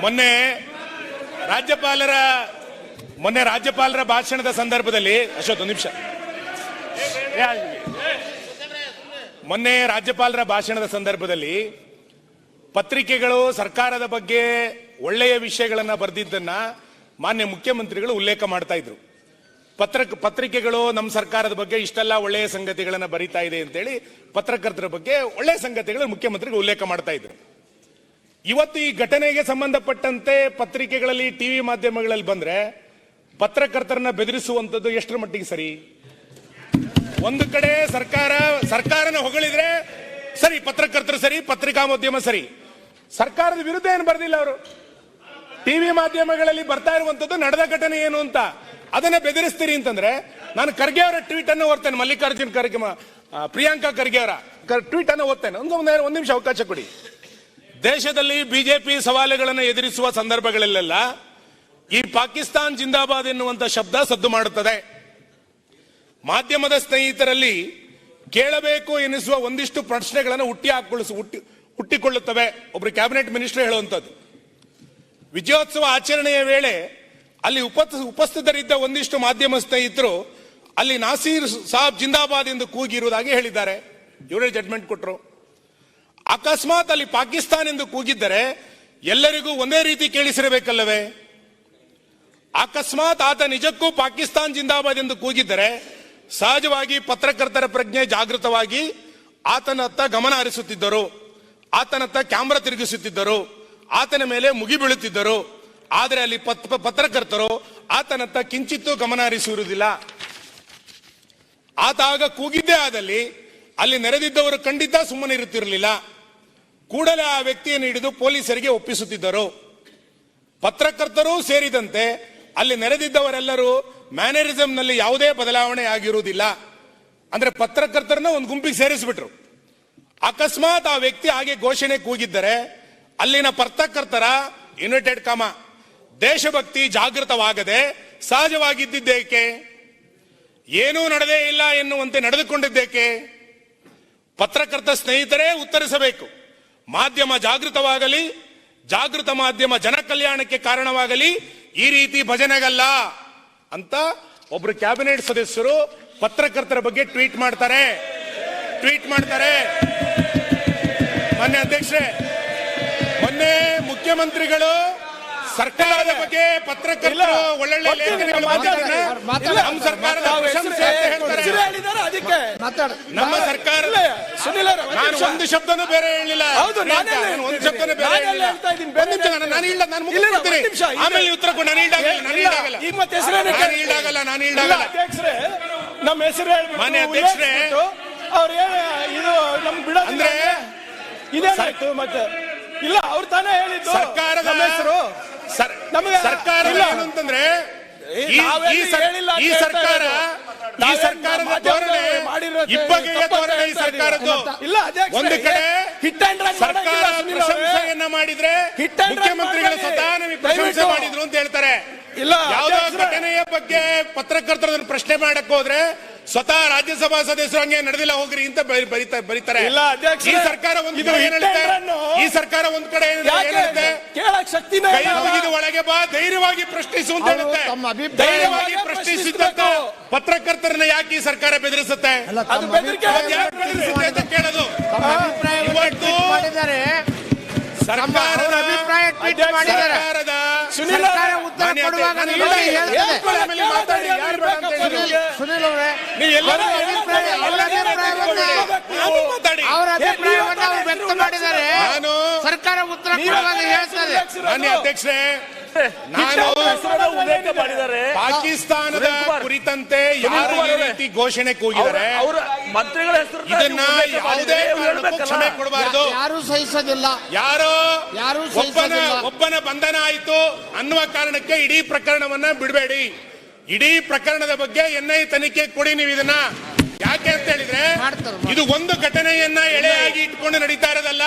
ಮೊನ್ನೆ ರಾಜ್ಯಪಾಲರ ಮೊನ್ನೆ ರಾಜ್ಯಪಾಲರ ಭಾಷಣದ ಸಂದರ್ಭದಲ್ಲಿ, ಅಶೋಕ್, ಒಂದು ನಿಮಿಷ. ಮೊನ್ನೆ ರಾಜ್ಯಪಾಲರ ಭಾಷಣದ ಸಂದರ್ಭದಲ್ಲಿ ಪತ್ರಿಕೆಗಳು ಸರ್ಕಾರದ ಬಗ್ಗೆ ಒಳ್ಳೆಯ ವಿಷಯಗಳನ್ನ ಬರೆದಿದ್ದನ್ನ ಮಾನ್ಯ ಮುಖ್ಯಮಂತ್ರಿಗಳು ಉಲ್ಲೇಖ ಮಾಡ್ತಾ ಇದ್ರು. ಪತ್ರ, ಪತ್ರಿಕೆಗಳು ನಮ್ಮ ಸರ್ಕಾರದ ಬಗ್ಗೆ ಇಷ್ಟೆಲ್ಲ ಒಳ್ಳೆಯ ಸಂಗತಿಗಳನ್ನ ಬರೀತಾ ಇದೆ ಅಂತೇಳಿ ಪತ್ರಕರ್ತರ ಬಗ್ಗೆ ಒಳ್ಳೆಯ ಸಂಗತಿಗಳು ಮುಖ್ಯಮಂತ್ರಿಗಳು ಉಲ್ಲೇಖ ಮಾಡ್ತಾ ಇದ್ರು. ಇವತ್ತು ಈ ಘಟನೆಗೆ ಸಂಬಂಧಪಟ್ಟಂತೆ ಪತ್ರಿಕೆಗಳಲ್ಲಿ, ಟಿವಿ ಮಾಧ್ಯಮಗಳಲ್ಲಿ ಬಂದ್ರೆ ಪತ್ರಕರ್ತರನ್ನ ಬೆದರಿಸುವಂತದ್ದು ಎಷ್ಟರ ಮಟ್ಟಿಗೆ ಸರಿ? ಒಂದು ಕಡೆ ಸರ್ಕಾರ, ಸರ್ಕಾರನ ಹೊಗಳಿದ್ರೆ ಸರಿ, ಪತ್ರಕರ್ತರು ಸರಿ ಪತ್ರಿಕಾ ಮಾಧ್ಯಮ ಸರಿ. ಸರ್ಕಾರದ ವಿರುದ್ಧ ಏನು ಬರ್ದಿಲ್ಲ ಅವರು? ಟಿವಿ ಮಾಧ್ಯಮಗಳಲ್ಲಿ ಬರ್ತಾ ಇರುವಂತದ್ದು ನಡೆದ ಘಟನೆ ಏನು ಅಂತ. ಅದನ್ನ ಬೆದರಿಸ್ತೀರಿ ಅಂತಂದ್ರೆ, ನಾನು ಖರ್ಗೆ ಅವರ ಟ್ವೀಟ್ ಅನ್ನು ಓದ್ತೇನೆ, ಮಲ್ಲಿಕಾರ್ಜುನ್ ಖರ್ಗೆ ಪ್ರಿಯಾಂಕಾ ಖರ್ಗೆ ಅವರ. ಟ್ವೀಟ್ ಅನ್ನು ಓದ್ತೇನೆ. ಒಂದು ಒಂದು ಒಂದು ನಿಮಿಷ ಅವಕಾಶ ಕೊಡಿ. ದೇಶದಲ್ಲಿ ಬಿಜೆಪಿ ಸವಾಲುಗಳನ್ನು ಎದುರಿಸುವ ಸಂದರ್ಭಗಳಲ್ಲೆಲ್ಲ ಈ ಪಾಕಿಸ್ತಾನ್ ಜಿಂದಾಬಾದ್ ಎನ್ನುವಂತ ಶಬ್ದ ಸದ್ದು ಮಾಡುತ್ತದೆ. ಮಾಧ್ಯಮದ ಸ್ನೇಹಿತರಲ್ಲಿ ಕೇಳಬೇಕು ಎನಿಸುವ ಒಂದಿಷ್ಟು ಪ್ರಶ್ನೆಗಳನ್ನು ಹುಟ್ಟಿ ಹಾಕೊಳ್ಳಿಸ ಹುಟ್ಟಿ, ಹುಟ್ಟಿಕೊಳ್ಳುತ್ತವೆ. ಒಬ್ರು ಕ್ಯಾಬಿನೆಟ್ ಮಿನಿಸ್ಟರ್ ಹೇಳುವಂಥದ್ದು. ವಿಜಯೋತ್ಸವ ಆಚರಣೆಯ ವೇಳೆ ಅಲ್ಲಿ ಉಪ ಉಪಸ್ಥಿತರಿದ್ದ ಒಂದಿಷ್ಟು ಮಾಧ್ಯಮ ಸ್ನೇಹಿತರು ಅಲ್ಲಿ ನಾಸೀರ್ ಸಾಬ್ ಜಿಂದಾಬಾದ್ ಎಂದು ಕೂಗಿರುವುದಾಗಿ ಹೇಳಿದ್ದಾರೆ. ಇವರೇ ಜಡ್ಮೆಂಟ್ ಕೊಟ್ಟರು ಅಕಸ್ಮಾತ್ ಅಲ್ಲಿ ಪಾಕಿಸ್ತಾನ್ ಎಂದು ಕೂಗಿದ್ದರೆ ಎಲ್ಲರಿಗೂ ಒಂದೇ ರೀತಿ ಕೇಳಿಸಿರಬೇಕಲ್ಲವೇ? ಅಕಸ್ಮಾತ್ ಆತ ನಿಜಕ್ಕೂ ಪಾಕಿಸ್ತಾನ್ ಜಿಂದಾಬಾದ್ ಎಂದು ಕೂಗಿದ್ದರೆ ಸಹಜವಾಗಿ ಪತ್ರಕರ್ತರ ಪ್ರಜ್ಞೆ ಜಾಗೃತವಾಗಿ ಆತನತ್ತ ಗಮನ ಹರಿಸುತ್ತಿದ್ದರು. ಆತನತ್ತ ಕ್ಯಾಮ್ರಾ ತಿರುಗಿಸುತ್ತಿದ್ದರು. ಆತನ ಮೇಲೆ ಮುಗಿ ಬೀಳುತ್ತಿದ್ದರು. ಆದರೆ ಅಲ್ಲಿ ಪತ್- ಪತ್ರಕರ್ತರು ಆತನತ್ತ ಕಿಂಚಿತ್ತೂ ಗಮನ ಹರಿಸಿರುವುದಿಲ್ಲ. ಆತ ಆಗ ಕೂಗಿದ್ದೇ ಆದಲ್ಲಿ ಅಲ್ಲಿ ನೆರೆದಿದ್ದವರು ಖಂಡಿತ ಸುಮ್ಮನೆ ಇರುತ್ತಿರಲಿಲ್ಲ ಕೂಡಲೇ ಆ ವ್ಯಕ್ತಿಯನ್ನು ಹಿಡಿದು ಪೊಲೀಸರಿಗೆ ಒಪ್ಪಿಸುತ್ತಿದ್ದರು. ಪತ್ರಕರ್ತರು ಸೇರಿದಂತೆ ಅಲ್ಲಿ ನೆರೆದಿದ್ದವರೆಲ್ಲರೂ ಮ್ಯಾನರಿಸಂನಲ್ಲಿ ಯಾವುದೇ ಬದಲಾವಣೆ ಆಗಿರುವುದಿಲ್ಲ. ಅಂದ್ರೆ ಪತ್ರಕರ್ತರನ್ನ ಒಂದು ಗುಂಪಿಗೆ ಸೇರಿಸ್ಬಿಟ್ರು. ಅಕಸ್ಮಾತ್ ಆ ವ್ಯಕ್ತಿ ಹಾಗೆ ಘೋಷಣೆ ಕೂಗಿದ್ದರೆ ಅಲ್ಲಿನ ಪತ್ರಕರ್ತರ ಯುನೈಟೆಡ್ ಕಮ, ದೇಶಭಕ್ತಿ ಜಾಗೃತವಾಗದೆ ಸಹಜವಾಗಿದ್ದೇಕೆ ಏನೂ ನಡೆದೇ ಇಲ್ಲ ಎನ್ನುವಂತೆ ನಡೆದುಕೊಂಡಿದ್ದೇಕೆ? ಪತ್ರಕರ್ತ ಸ್ನೇಹಿತರೇ, ಉತ್ತರಿಸಬೇಕು. ಮಾಧ್ಯಮ ಜಾಗೃತವಾಗಲಿ ಜಾಗೃತ ಮಾಧ್ಯಮ ಜನ ಕಲ್ಯಾಣಕ್ಕೆ ಕಾರಣವಾಗಲಿ ಈ ರೀತಿ ಭಜನೆಗಲ್ಲ ಅಂತ ಒಬ್ರು ಕ್ಯಾಬಿನೆಟ್ ಸದಸ್ಯರು ಪತ್ರಕರ್ತರ ಬಗ್ಗೆ ಟ್ವೀಟ್ ಮಾಡ್ತಾರೆ. ಟ್ವೀಟ್ ಮಾಡ್ತಾರೆ. ಮೊನ್ನೆ ಅಧ್ಯಕ್ಷರೇ ಮೊನ್ನೆ ಮುಖ್ಯಮಂತ್ರಿಗಳು ಸರ್ಕಾರದ ಬಗ್ಗೆ ಪತ್ರಕರ್ತರು ಒಳ್ಳೊಳ್ಳೆ ಲೇಖನಗಳು. ನಮ್ಮ ಸರ್ಕಾರದ ಪ್ರಶಂಸೆ ಹೇಳ್ತಾರೆ. ನಮ್ಮ ಸರ್ಕಾರ ಸುನಿಲ್ ಒಂದ್ ನಾನು ಒಂದು ಶಬ್ದನೂ ಬೇರೆ ಹೇಳಿಲ್ಲ. ಹೌದು, ನಾನೇ ಒಂದು ಶಬ್ದನೂ ಬೇರೆ ಹೇಳಿಲ್ಲ. ಹೇಳ್ತಾ ಇದ್ದೀನಿ, ಒಂದು ನಿಮಿಷ ನಾನು- ಇಲ್ಲ ನಾನು. ಆಮೇಲೆ ಉತ್ತರ ಕೊಡಿ. ನಾನು ಈಗ ಮತ್ತೆ ಹೆಸರೇ ನಾನು ಕೇಳಿ- ನಾನು ಇಲ್ಲ, ಈಡಾಗಲ್ಲ ಅಧ್ಯಕ್ಷರೇ ನಮ್ಮ ಹೆಸರು ಮಾನ್ಯ ಅಧ್ಯಕ್ಷರೇ, ಅವ್ರು ಇದು ನಮ್ಗೆ ಬಿಡ ಅಂದ್ರೆ ಇದೇನಾಯ್ತು ಮತ್ತೆ? ಇಲ್ಲ ಅವ್ರು ತಾನೇ ಹೇಳಿದ್ದು. ಸರ್ಕಾರದ ಹೆಸರು. ನಮಗೆ ಸರ್ಕಾರ ಇಲ್ಲ. ಅಂತಂದ್ರೆ ಈ- ಸರ್ಕಾರ. ಈ ಸರ್ಕಾರದ ಧೋರಣೆ ಇಬ್ಬಗೆಯ ಧೋರಣೆ ಈ ಸರ್ಕಾರದ್ದು. ಇಲ್ಲ, ಒಂದು ಕಡೆ ಹಿಟ್ ಸರ್ಕಾರ ಪ್ರಶಂಸೆಯನ್ನ ಮಾಡಿದ್ರೆ ಮುಖ್ಯಮಂತ್ರಿಗಳು ಸ್ವತಃ ನಮಗೆ ಪ್ರಶಂಸೆ ಮಾಡಿದ್ರು ಅಂತ ಹೇಳ್ತಾರೆ. ಇಲ್ಲ, ಯಾವುದೋ. ಘಟನೆಯ ಬಗ್ಗೆ ಪತ್ರಕರ್ತರ ಪ್ರಶ್ನೆ ಮಾಡಕ್ ಹೋದ್ರೆ ಸ್ವತಃ ರಾಜ್ಯಸಭಾ ಸದಸ್ಯರು ಹಂಗೆ ನಡೆದಿಲ್ಲ ಹೋಗ್ರಿ ಅಂತ ಬರಿ- ಬರೀತಾರೆ. ಇಲ್ಲ, ಈ ಸರ್ಕಾರ ಒಂದು ಈ ಸರ್ಕಾರ ಒಂದ್ ಕಡೆ ಏನ್ ಹೇಳುತ್ತೆ ಕೇಳಕ್ ಶಕ್ತಿನೇ ಕೈ. ಮುಗಿದು ಒಳಗೆ ಬಾ ಧೈರ್ಯವಾಗಿ ಪ್ರಶ್ನಿಸು ಅಂತ ಅವರು ಹೇಳುತ್ತೆ. ತಮ್ಮ ಅಭಿಪ್ರಾಯ- ಧೈರ್ಯವಾಗಿ ಪ್ರಶ್ನಿಸಿದ್ದಂತ ಪ್ರಶ್ನಿಸಿದಂತ ಪತ್ರಕರ್ತರನ್ನ ಯಾಕೆ ಈ ಸರ್ಕಾರ ಬೆದರಿಸುತ್ತೆ? ಅಲ್ಲ, ಅದು ತಮ್ಮ ಬೆದರಿಕೆ ಅಭಿಪ್ರಾಯ ಯಾಕೆ ಬೆದರಿಸುತ್ತೆ ಅಂತ ಕೇಳೋದು. ತಮ್ಮ ಅಭಿಪ್ರಾಯವನ್ನು ಇವತ್ತು ಟ್ವೀಟ್ ಮಾಡಿದ್ದಾರೆ. ತಮ್ಮ ಅವ್ರ ಸರ್ಕಾರದ ಅಭಿಪ್ರಾಯ ಟ್ವೀಟ್ ಅಧ್ಯಕ್ಷ, ಮಾಡಿದ್ದಾರೆ. ಸರ್ಕಾರದ ಸುನಿಲ್ ಸರ್ಕಾರ ಉತ್ತರ ಕೊಡುವಾಗ ನಾನು ನೀವು ಹೇಳಿ, ಹೇಳ್ತದೆ. ಹೇಳ್ಕೊಳ್ಳಿ, ಆಮೇಲೆ ಮಾತಾಡಿ ಯಾರು ಬೇಡ ಅಂತ ಹೇಳಿದ್ರು. ಸುನಿಲ್, ಸುನಿಲ್ ಅವರೇ? ನೀವು ಎಲ್ಲರೂ ಅವರ ಅಭಿಪ್ರಾಯ ಅವರ ಅಭಿಪ್ರಾಯವನ್ನ ನಾನು ಮಾನ್ಯ ಅಧ್ಯಕ್ಷರೇ. ನಾನು ಉಲ್ಲೇಖ ಮಾಡಿದ್ದಾರೆ. ಪಾಕಿಸ್ತಾನದ ಕುರಿತಂತೆ ಯಾರು ಈ ರೀತಿ ಘೋಷಣೆ ಕೂಗಿದ್ದಾರೆ? ಅವರ ಮಂತ್ರಿಗಳ ಹೆಸರು ಇದನ್ನ ಯಾವುದೇ ಕಾರಣಕ್ಕೂ ಕ್ಷಮೆ ಕೊಡಬಾರದು. ಯಾರು ಸಹಿಸೋದಿಲ್ಲ. ಯಾರು ಯಾರು ಒಬ್ಬನ ಸಹಿಸೋದಿಲ್ಲ. ಒಬ್ಬನ ಬಂಧನ ಆಯಿತು ಅನ್ನುವ ಕಾರಣಕ್ಕೆ ಇಡೀ ಪ್ರಕರಣವನ್ನ ಬಿಡಬೇಡಿ. ಇಡೀ ಪ್ರಕರಣದ ಬಗ್ಗೆ ಎನ್ಐ ತನಿಖೆ ಕೊಡಿ ನೀವು ಇದನ್ನ. ಯಾಕೆ ಅಂತ ಹೇಳಿದ್ರೆ ಇದು ಒಂದು ಘಟನೆಯನ್ನ ಎಳೆಯಾಗಿ ಇಟ್ಕೊಂಡು ನಡೀತಾ ಇರೋದಲ್ಲ.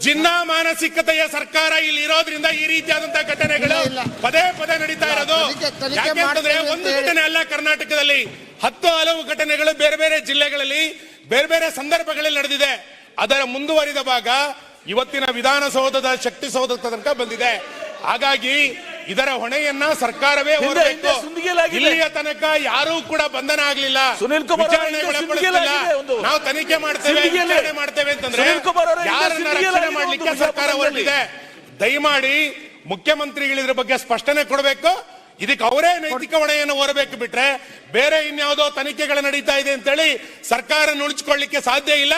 ಜಿನ್ನಾ ಮಾನಸಿಕತೆಯ ಸರ್ಕಾರ ಇಲ್ಲಿ ಇರೋದ್ರಿಂದ ಈ ರೀತಿಯಾದಂತಹ ಘಟನೆಗಳು. ಪದೇ ಪದೇ ನಡೀತಾ ಇರೋದು. ತನಿಖೆ- ತನಿಖೆ ಯಾಕೆ ಅಂತಂದ್ರೆ ಮಾಡ್ತೀವಿ ಅಂತ ಒಂದು ಘಟನೆ ಅಲ್ಲ ಕರ್ನಾಟಕದಲ್ಲಿ. ಹತ್ತು ಹಲವು ಘಟನೆಗಳು ಬೇರೆ ಬೇರೆ ಜಿಲ್ಲೆಗಳಲ್ಲಿ ಬೇರೆ ಬೇರೆ ಸಂದರ್ಭಗಳಲ್ಲಿ ನಡೆದಿದೆ. ಅದರ ಮುಂದುವರಿದ ಭಾಗ ಇವತ್ತಿನ ವಿಧಾನಸೌಧದ ಶಕ್ತಿ ಸೌಧದ ತನಕ ಬಂದಿದೆ. ಹಾಗಾಗಿ ಇದರ ಹೊಣೆಯನ್ನ ಸರ್ಕಾರವೇ ಹೊರಬೇಕು. ಇಲ್ಲಿಯ ತನಕ ಯಾರೂ ಕೂಡ ಬಂಧನ ಆಗಲಿಲ್ಲ ಸುನೀಲ್ ಕುಮಾರ್. ನಾವು ತನಿಖೆ ಮಾಡ್ತೇವೆ ವಿಚಾರಣೆ ಮಾಡ್ತೇವೆ ಅಂತಂದ್ರೆ ಯಾರನ್ನ ರಕ್ಷಣೆ ಮಾಡ್ಲಿಕ್ಕೆ ಸರ್ಕಾರ. ಹೊರಟಿದೆ ದಯಮಾಡಿ ಮುಖ್ಯಮಂತ್ರಿಗಳಿದ್ರ ಬಗ್ಗೆ ಸ್ಪಷ್ಟನೆ ಕೊಡಬೇಕು ಇದಕ್ಕೆ ಅವರೇ ನೈತಿಕ ಹೊಣೆಯನ್ನು ಹೊರಬೇಕು ಬಿಟ್ರೆ ಬೇರೆ ಇನ್ಯಾವುದೋ ತನಿಖೆಗಳು ನಡೀತಾ ಇದೆ ಅಂತೇಳಿ ಸರ್ಕಾರ ನುಣುಚಿಕೊಳ್ಳಿಕ್ಕೆ ಸಾಧ್ಯ ಇಲ್ಲ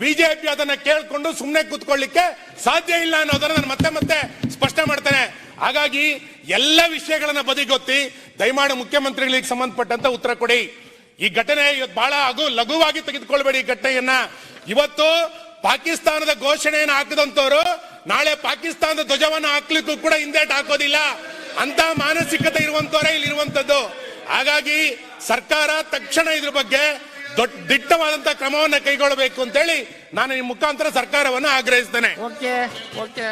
ಬಿಜೆಪಿ ಅದನ್ನ ಕೇಳಿಕೊಂಡು ಸುಮ್ಮನೆ ಕೂತ್ಕೊಳ್ಳಿಕ್ಕೆ ಸಾಧ್ಯ ಇಲ್ಲ ಅನ್ನೋದನ್ನ ನಾನು ಮತ್ತೆ ಮತ್ತೆ ಸ್ಪಷ್ಟ ಮಾಡ್ತೇನೆ. ಹಾಗಾಗಿ ಎಲ್ಲ ವಿಷಯಗಳನ್ನ ಬದಿಗೊತ್ತಿ, ದಯಮಾಡಿ ಮುಖ್ಯಮಂತ್ರಿಗಳಿಗೆ ಸಂಬಂಧಪಟ್ಟಂತ ಉತ್ತರ ಕೊಡಿ. ಈ ಘಟನೆ ಇವತ್ತು ಬಹಳ ಅಗು, ಲಘುವಾಗಿ ತೆಗೆದುಕೊಳ್ಬೇಡಿ ಈ ಘಟನೆಯನ್ನ. ಇವತ್ತು ಪಾಕಿಸ್ತಾನದ ಘೋಷಣೆಯನ್ನು ಹಾಕದಂತವ್ರು ನಾಳೆ ಪಾಕಿಸ್ತಾನದ ಧ್ವಜವನ್ನು ಹಾಕ್ಲಿಕ್ಕೂ ಕೂಡ ಹಿಂದೇಟ್ ಹಾಕೋದಿಲ್ಲ. ಅಂತ ಮಾನಸಿಕತೆ ಇರುವಂತವರೇ ಇಲ್ಲಿ ಇರುವಂತದ್ದು ಹಾಗಾಗಿ ಸರ್ಕಾರ ತಕ್ಷಣ ಇದ್ರ ಬಗ್ಗೆ ದೊಡ್ಡ ದಿಟ್ಟವಾದಂತ ಕ್ರಮವನ್ನ ಕೈಗೊಳ್ಳಬೇಕು ಅಂತೇಳಿ ನಾನು ಈ ಮುಖಾಂತರ ಸರ್ಕಾರವನ್ನು ಆಗ್ರಹಿಸ್ತೇನೆ. Okay okay